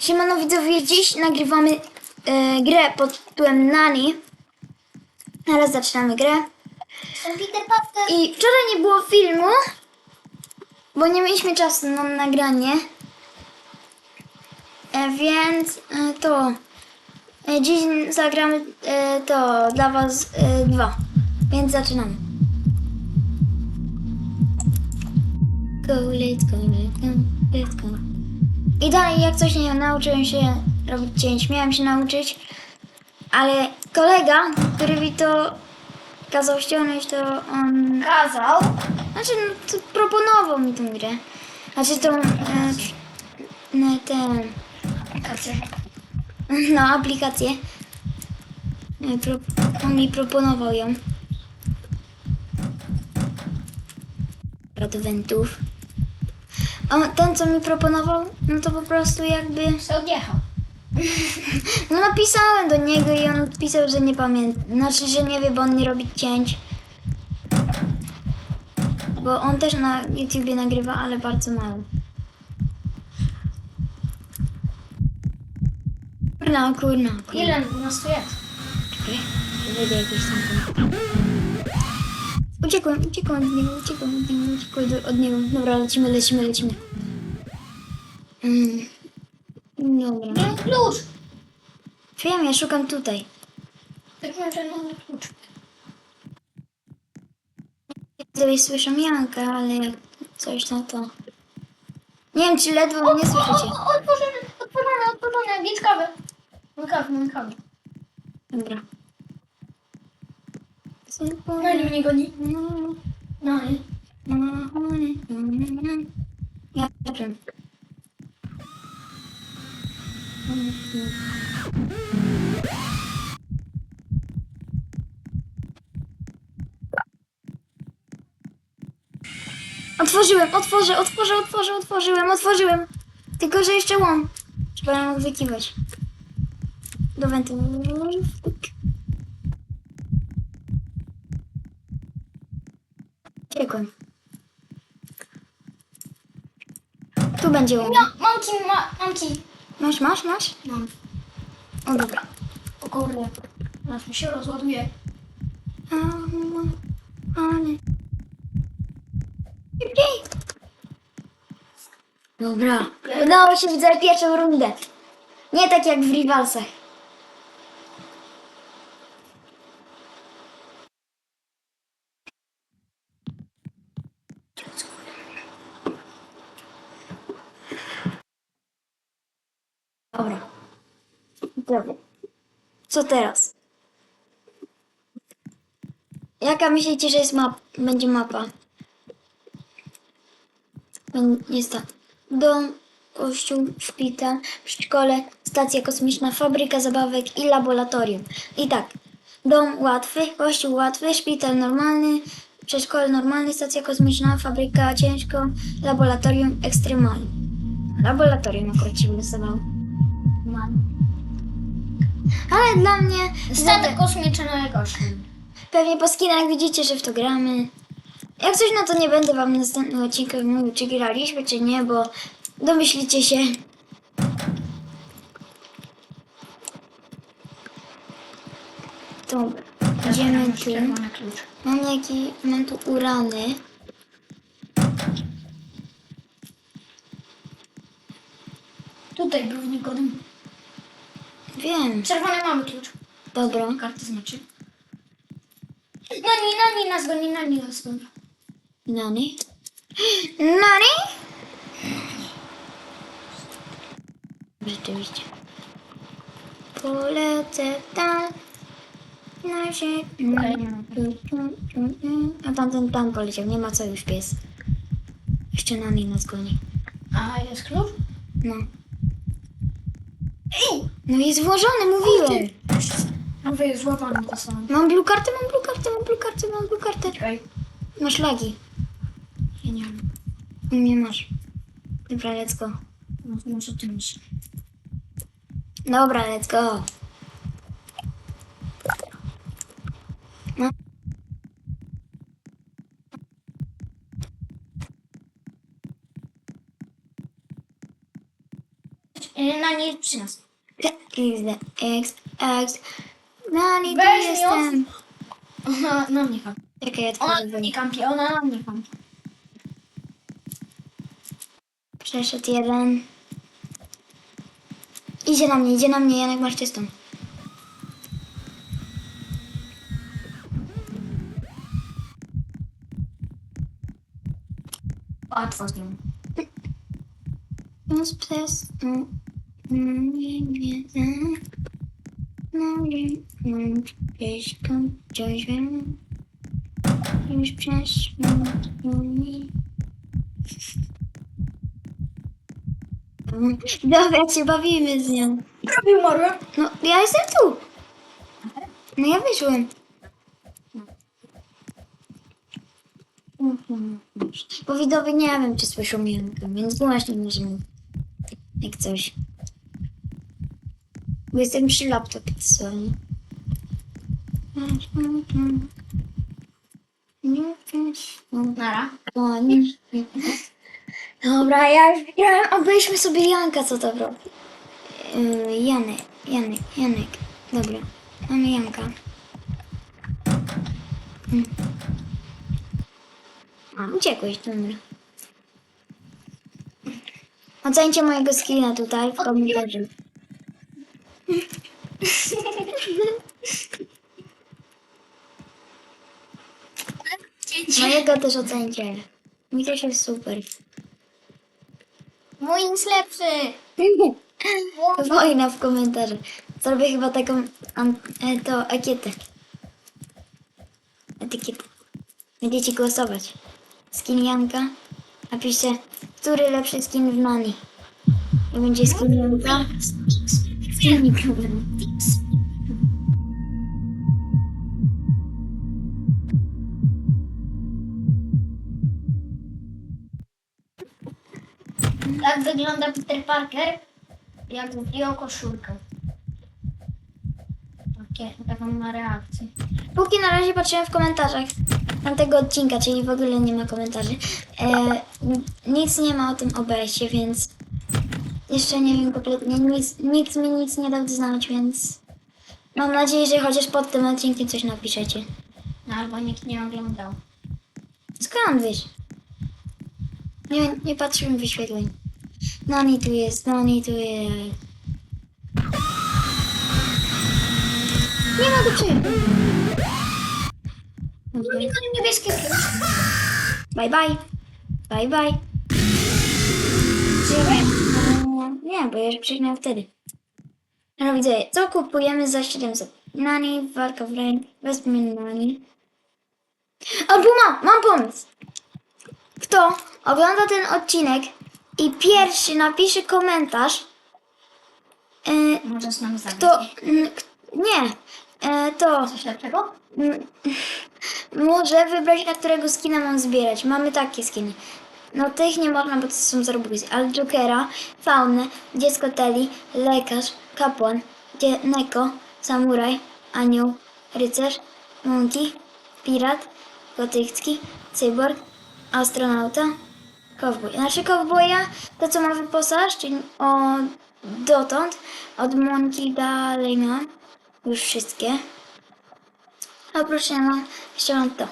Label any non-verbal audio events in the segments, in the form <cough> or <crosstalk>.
Siemano widzowie, dziś nagrywamy e, grę pod tytułem Nani. Teraz zaczynamy grę. I wczoraj nie było filmu, bo nie mieliśmy czasu na nagranie. E, więc e, to. E, dziś zagramy e, to dla was e, dwa. Więc zaczynamy. Go, let's go, let's go, let's go. I dalej, jak coś nie nauczyłem się robić cięć, miałem się nauczyć, ale kolega, który mi to kazał ściągnąć, to on Kazał. znaczy, no, to proponował mi tę grę. Znaczy tą... E, no, ten... No, aplikację. E, Pro, on mi proponował ją. Radwentów. A ten, co mi proponował, no to po prostu jakby... Se odjechał. <laughs> No napisałem do niego i on odpisał, że nie pamięta. Znaczy, że nie wie, bo on nie robi cięć. Bo on też na YouTubie nagrywa, ale bardzo mało. Kurna, kurna, kurna. Ile nas tu jest? Czekaj, wyjdę jakiś tam. Uciekłem, uciekłem od niego, uciekłem od niego, uciekłem od niego. Dobra, lecimy, lecimy, lecimy. Mm. Dobra. Mam klucz. Wiem, ja szukam tutaj. Tak znaczy mamy klucz. Gdyby słyszę Janka, ale jak coś na to. Nie wiem, czy ledwo mnie słyszycie. O, o, otworzone, otworzone, otworzone. Widz kawę. Mam kawę, mam kawę. Dobra. No nie mnie goni. Ja wiem. Otworzyłem, otworzę, otworzę, otworzę, otworzyłem, otworzyłem. Tylko, że jeszcze łom. Trzeba ją wykiwać. Do wentu. Uciekłem. Będzie. No, mam ki, ma, mam. Masz, masz, masz? Mam. O, dobra. O kurde. Aż mi się rozładuje. Ale... Szybciej! Dobra. Udało się widzę pierwszą rundę. Nie tak jak w Rivalsach. Dobra. Dobra. Co teraz? Jaka myślicie, że jest map, będzie mapa? Jest tak. Dom, kościół, szpital, przedszkole, stacja kosmiczna, fabryka zabawek i laboratorium. I tak. Dom łatwy, kościół łatwy, szpital normalny, przedszkole normalny, stacja kosmiczna, fabryka ciężko, laboratorium ekstremalny. Laboratorium akurat się wylosowało. Ale dla mnie... Statek kosmiczny najgorszy. Pewnie po skinach widzicie, że w to gramy. Jak coś, no to nie będę wam w następnym odcinku mówił, czy graliśmy, czy nie, bo domyślicie się. Dobra, idziemy tu. Mam jaki, mam tu urany. Tutaj był Nikodem. Wiem, Czerwony mamy klucz. dobra. Karty znaczy. Nani, nani nas goni, nani nas goni. Nani? Nani? Rzeczywiście. Polecę tam. Na ziemię. A tamten tam poleciał, nie ma co już pies. Jeszcze Nani nas goni. A jest klucz? No. Ej! No jest włożony, mówiłem. Mówię, jest złapany to samo. Mam blue kartę, mam blue kartę, mam blue kartę, mam blue kartę. Czekaj. Masz lagi. Ja nie wiem. Nie masz. Dobra, let's go. No, no co ty myślisz? Dobra, let's go. No. Na nie przy XD, X, X. Nani, tu Weź mi jestem. Ona na mnie kampi. Czekaj, ja Ona na mnie kampi, ona na mnie kampi. Przeszedł jeden. Idzie na mnie, idzie na mnie, Janek masz czystą. Łatwo z nim. Więc przez... nie, nie, nie. No nie, mm, gdzieś kończysz Już Dobra, się bawimy z nią. Prawie umarłem. No, ja jestem tu. No ja wyszłem. Bo widowie nie wiem, czy słyszą Janka, więc właśnie możemy. Jak coś. Bo jestem przy laptopie, co? Nie wiesz. Nara. Dobra, ja już. Obejrzmy sobie Janka, co to robi. Yy, Janek, Janek, Janek. Dobra, mamy Janka. Mm. A, uciekłeś, dobra. Ocencie mojego skina tutaj w komentarzu. Mojego też ocencie. Mi też jest super. Mój jest lepszy. <laughs> Wojna w komentarzach. Zrobię chyba taką an- e, to ekietę. Etykietę. Będziecie głosować. Skin Janka. Napiszcie, który lepszy skin w Nani. I będzie skin Janka. Skin problem. Tak wygląda Peter Parker, jak zdjął koszulkę. Takie, taką ma reakcję. Póki na razie patrzyłem w komentarzach tamtego odcinka, czyli w ogóle nie ma komentarzy. E, nic nie ma o tym obejście, więc jeszcze nie wiem kompletnie. Nic, nikt mi nic nie dał znać, więc mam nadzieję, że chociaż pod tym odcinkiem coś napiszecie. No, albo nikt nie oglądał. Skąd wiesz? Nie, nie patrzyłem wyświetleń. Nani tu jest, Nani tu jest. Nie mogę przyjechać. Nikogo niebieskie. Bye bye. Bye bye. Nie, bo ja przyjdę wtedy. No widzę, co kupujemy za 700? Nani, walka w rain, wezmę Nani. Albo mam, mam pomysł. Kto ogląda ten odcinek i pierwszy napisze komentarz, y, Możesz nam zabrać. to, k- nie, y, to Coś lepszego? Mm, <laughs> Może wybrać, na którego skina mam zbierać. Mamy takie skiny. No tych nie można, bo to są zarobusy. Ale Jokera, Faunę, Dziecko Teli, Lekarz, Kapłan, Dzie Neko, Samuraj, Anioł, Rycerz, Monkey, Pirat, Gotycki, Cyborg, Astronauta, Kowboj. Znaczy kowboja, to co ma wyposaż, czyli o, dotąd, od Monkey dalej mam już wszystkie. A oprócz nie mam, jeszcze mam to.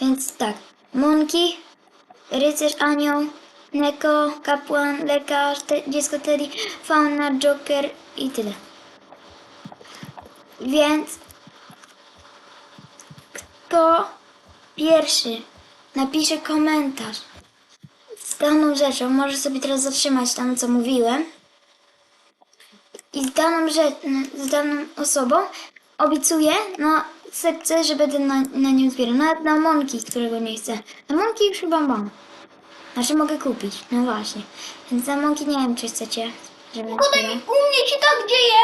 Więc tak, Monkey, Rycerz Anioł, Neko, Kapłan, Lekarz, te, Dziecko Teddy, Fauna, Joker i tyle. Więc kto pierwszy napisze komentarz daną rzeczą, może sobie teraz zatrzymać tam, co mówiłem, i z daną, rzecz, z daną osobą obiecuję na sekcję, że będę na, na nią zbierał. Nawet na Monki, którego nie chcę. Na Monki już chyba mam. Znaczy mogę kupić, no właśnie. Więc na Monki nie wiem, czy chcecie, żebym zbierał. u mnie się tak dzieje.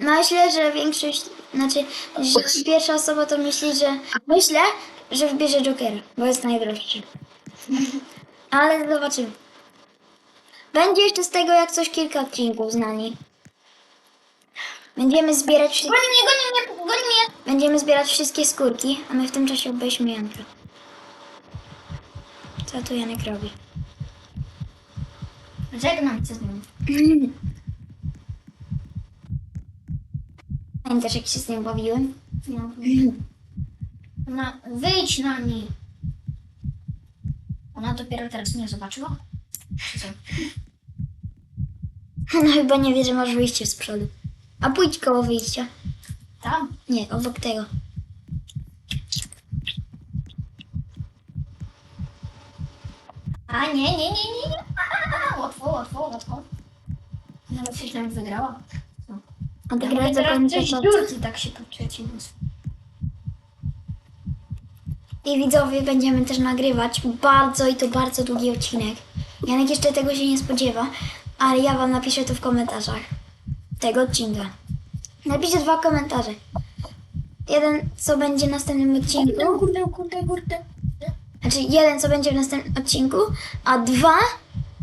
Myślę, że większość, znaczy, że pierwsza osoba to myśli, że myślę, że wybierze Jokera, bo jest najdroższy. Ale zobaczymy. Będzie jeszcze z tego jak coś kilka odcinków z nami. Będziemy zbierać wszystkie... Goni mnie, goni mnie! Będziemy zbierać wszystkie skórki, a my w tym czasie obejśmy Janka. Co tu Janek robi? Żegnam się z nim. Pamiętasz jak się z nim bawiłem? No. no wyjdź na mnie. Ona dopiero teraz mnie zobaczyła? Czy co? No chyba nie wie, że masz wyjście z przodu. A pójdź koło wyjścia. Tam. Nie, obok tego. A nie, nie, nie, nie, nie. A, Łatwo, łatwo, łatwo. Nawet coś tam wygrała. A ty za teraz pamiętasz coś co? dziurki tak się przeciwnicy. I widzowie będziemy też nagrywać bardzo i to bardzo długi odcinek. Janek jeszcze tego się nie spodziewa, ale ja wam napiszę to w komentarzach tego odcinka. Napiszę dwa komentarze. Jeden, co będzie w następnym odcinku. Kurde, kurde, kurde. Znaczy jeden, co będzie w następnym odcinku, a dwa,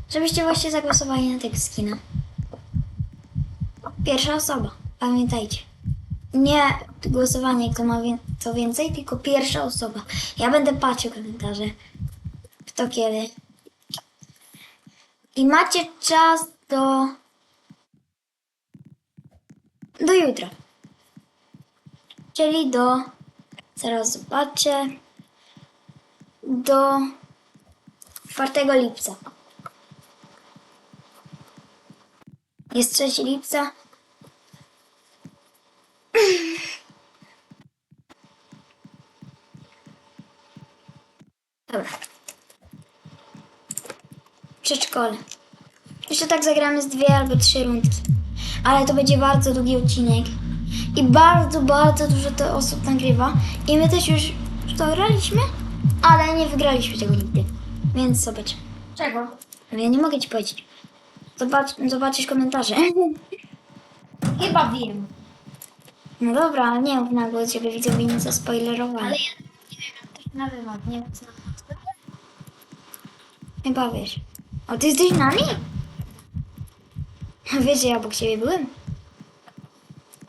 żebyście właśnie zagłosowali na tego skina. Pierwsza osoba, pamiętajcie. Nie głosowanie, kto ma wie- co więcej, tylko pierwsza osoba. Ja będę patrzył komentarze. Kto kiedy. I macie czas do. do jutra. Czyli do. Zaraz zobaczę do 4 lipca. Jest 3 lipca. Dobra. Przedszkole. Jeszcze tak zagramy z dwie albo trzy rundki. Ale to będzie bardzo długi odcinek. I bardzo, bardzo dużo to osób nagrywa. I my też już to graliśmy, ale nie wygraliśmy tego nigdy. Więc zobacz. Czego? Ale ja nie mogę ci powiedzieć. Zobacz, zobaczysz komentarze. <laughs> Chyba wiem. No dobra, ale nie mów na głos, żeby widzowie nie zaspoilerowali. Ale ja nie wiem, jak to się nazywa. Nie wiem, co Chyba wiesz. O, ty jesteś nami? A Wiesz, że ja obok ciebie byłem?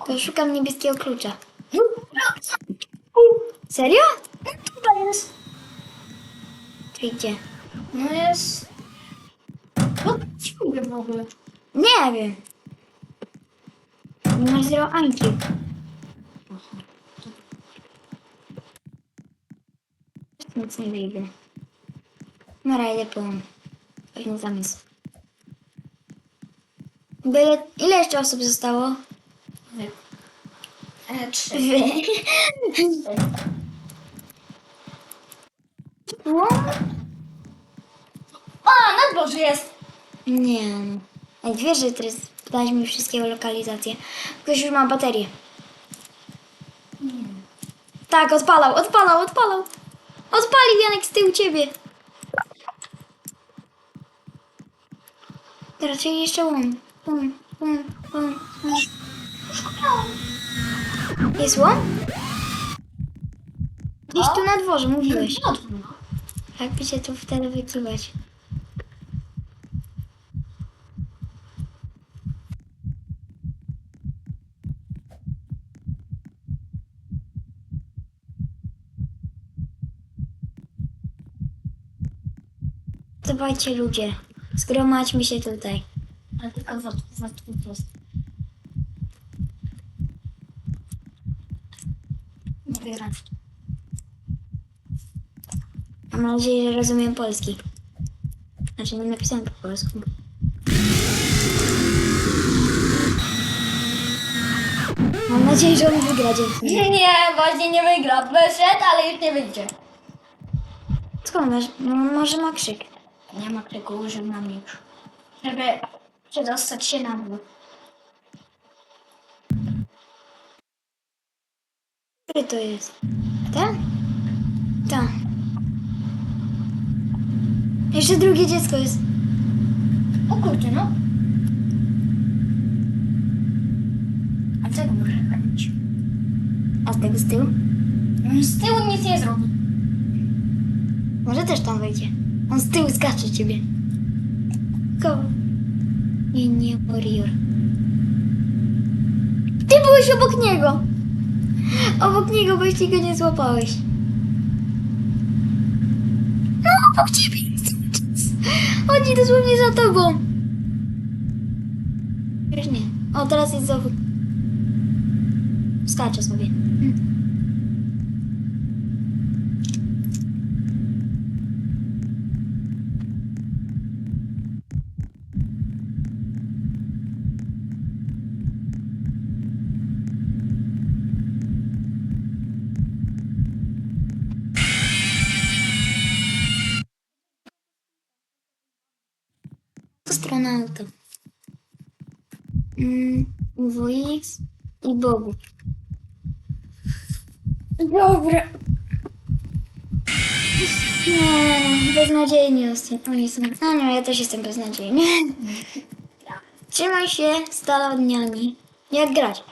To szukam niebieskiego klucza. Serio? Tutaj jest. Czyli gdzie? No jest... No, ciągle w ogóle. Nie wiem. Nie masz zero IQ. Nic nie wyjdzie. Dobra, idę po pewien zamysł. Byle... Ile jeszcze osób zostało? Wy. E, trzy. Wy. No? A, na dworze jest. Nie. no. Ej, wiesz, że teraz dałeś mi wszystkie lokalizacje. Ktoś już ma baterię. Tak, odpalał, odpalał, odpalał. Odpalił Janek z tyłu ciebie. Raczej jeszcze łom. Łom, łom, łom, łom. Jest łom? Gdzieś tu na dworze, mówiłeś. Jakby cię tu wtedy wykiwać. Dawajcie ludzie, zgromadźmy się tutaj. Ale tylko za, za twój prost. Nie. Mam nadzieję, że rozumiem polski. Znaczy nie napisałem po polsku. Mam nadzieję, że on wygra dzięki. Nie, nie, właśnie nie wygra. Wyszedł, ale już nie wyjdzie. Skąd masz? No, może ma krzyk. Nie ma użył na miecz. Żeby przedostać się na dół. Który to jest? Ten? Ten. Jeszcze drugie dziecko jest. O kurczę, no. A czego może robić? A z tego z tyłu? Z tyłu nic nie zrobi. Może też tam wejdzie. On z tyłu skacze ciebie. Go. Nie, nie, warrior. Ty byłeś obok niego. Obok niego, bo jeśli go nie złapałeś. No, obok ciebie. Chodzi dosłownie za tobą. Już nie. O, teraz jest znowu. Skaczę sobie. Astronauta. Mm, WX i Bogu. Dobra. Nie, beznadziejnie jestem. Oni są... A nie, ja też jestem beznadziejny. <laughs> Trzymaj się z dala od niani. Jak grać?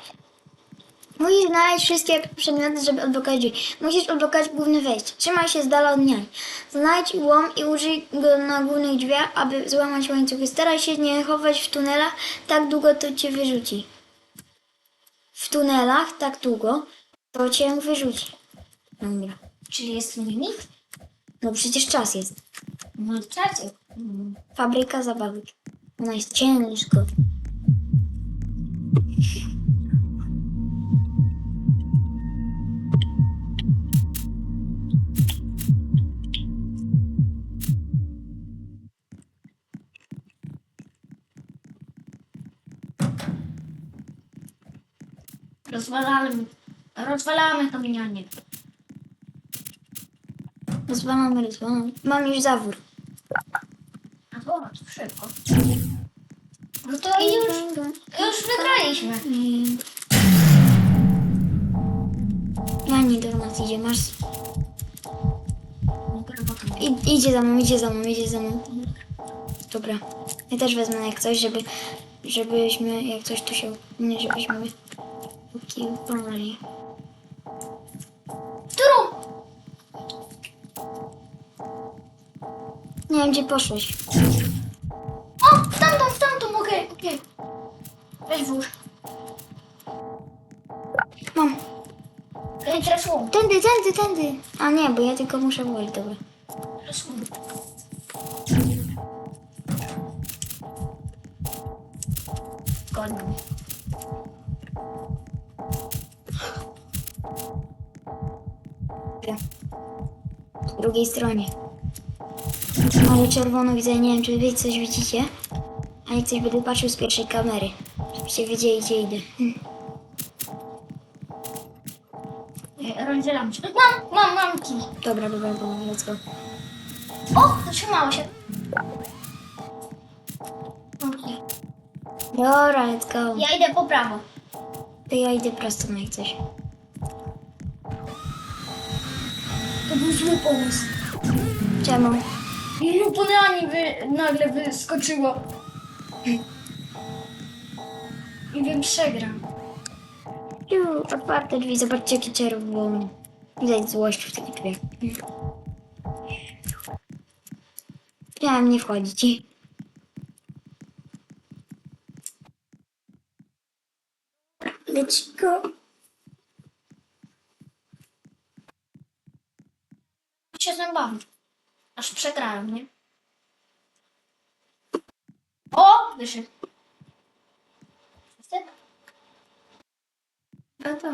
Musisz znaleźć wszystkie przedmioty, żeby odblokować drzwi. Musisz odblokować główne wejście. Trzymaj się z dala od niani. Znajdź łom i użyj go na głównych drzwiach, aby złamać łańcuchy. Staraj się nie chować w tunelach, tak długo to cię wyrzuci. W tunelach tak długo, to cię wyrzuci. Dobra. Czyli jest limit? No przecież czas jest. No czacie. Fabryka zabawek. Ona jest ciężko. Rozwalamy. Rozwalamy kamienianie. Rozwalamy, rozwalamy. Mam już zawór. A zobacz, szybko. No to już, już wygraliśmy. I... Jani do nas idzie, masz... I, idzie za mną, idzie za mną, idzie za mną. Dobra. Ja też wezmę jak coś, żeby... Żebyśmy, jak coś tu się... Nie, żebyśmy... Ukiwali. Którą? Nie wiem, gdzie poszłeś. O, w tamtą, w tamtą, okej, okej. Weź włóż. Mam. Ej, teraz łom. Tędy, tędy, tędy. A nie, bo ja tylko muszę włożyć, dobra. Drugiej stronie. Ale czerwono widzę, nie wiem, czy wy coś widzicie. A jak coś będę patrzył z pierwszej kamery. Żebyście wiedzieli, gdzie idę. Hm. Ej, Rozdzielam się. Mam, mam, mam kij. Dobra, dobra, dobra, let's go. O, zatrzymało się. Okej. Dobra, let's go. Ja idę po prawo. To ja idę prosto na jak coś. To był zły pomysł. Czemu? I Lupunani wy, nagle wyskoczyło. I wiem, przegram. Ju, otwarte drzwi, zobaczcie jakie czerwone. Widać złość w tych drzwiach. Miałem nie wchodzić. Let's go. się zębami. Przegrałem, nie? O! Wyszedł. Wszyscy? A to.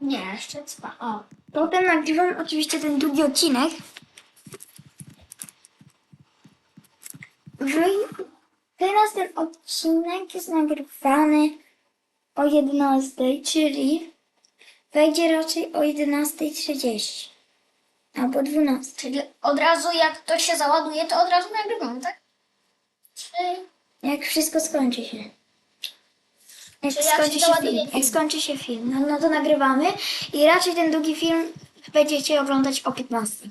Nie, jeszcze dwa. O. Potem nagrywam oczywiście ten drugi odcinek. Wy- Teraz ten odcinek jest nagrywany o 11, czyli wejdzie raczej o 11.30 albo 12. Czyli od razu jak to się załaduje, to od razu nagrywamy, tak? Czy... Jak wszystko skończy się. Jak Czyli jak skończy się się załaduje film. Jak skończy się film, no, no to nagrywamy i raczej ten drugi film będziecie oglądać o 15.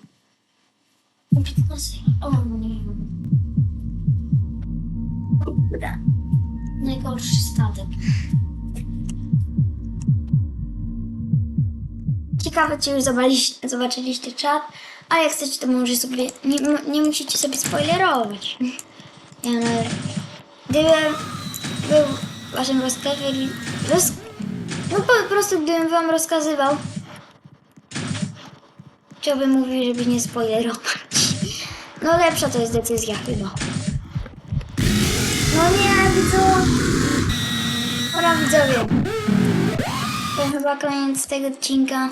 O 15. O nie. Najgorszy statek. Ciekawe, czy już zobaczyliście, czat, a jak chcecie, to może sobie, nie, nie musicie sobie spoilerować. <laughs> Ja no, gdybym był waszym rozkazem, roz, no po prostu gdybym wam rozkazywał, to bym mówił, żeby nie spoilerować. <laughs> No lepsza to jest decyzja chyba. No nie, co? Dobra widzowie. To chyba koniec tego odcinka.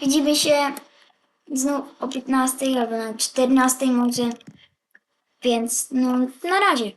Widzimy się znów o 15 albo na 14 może. Więc no na razie.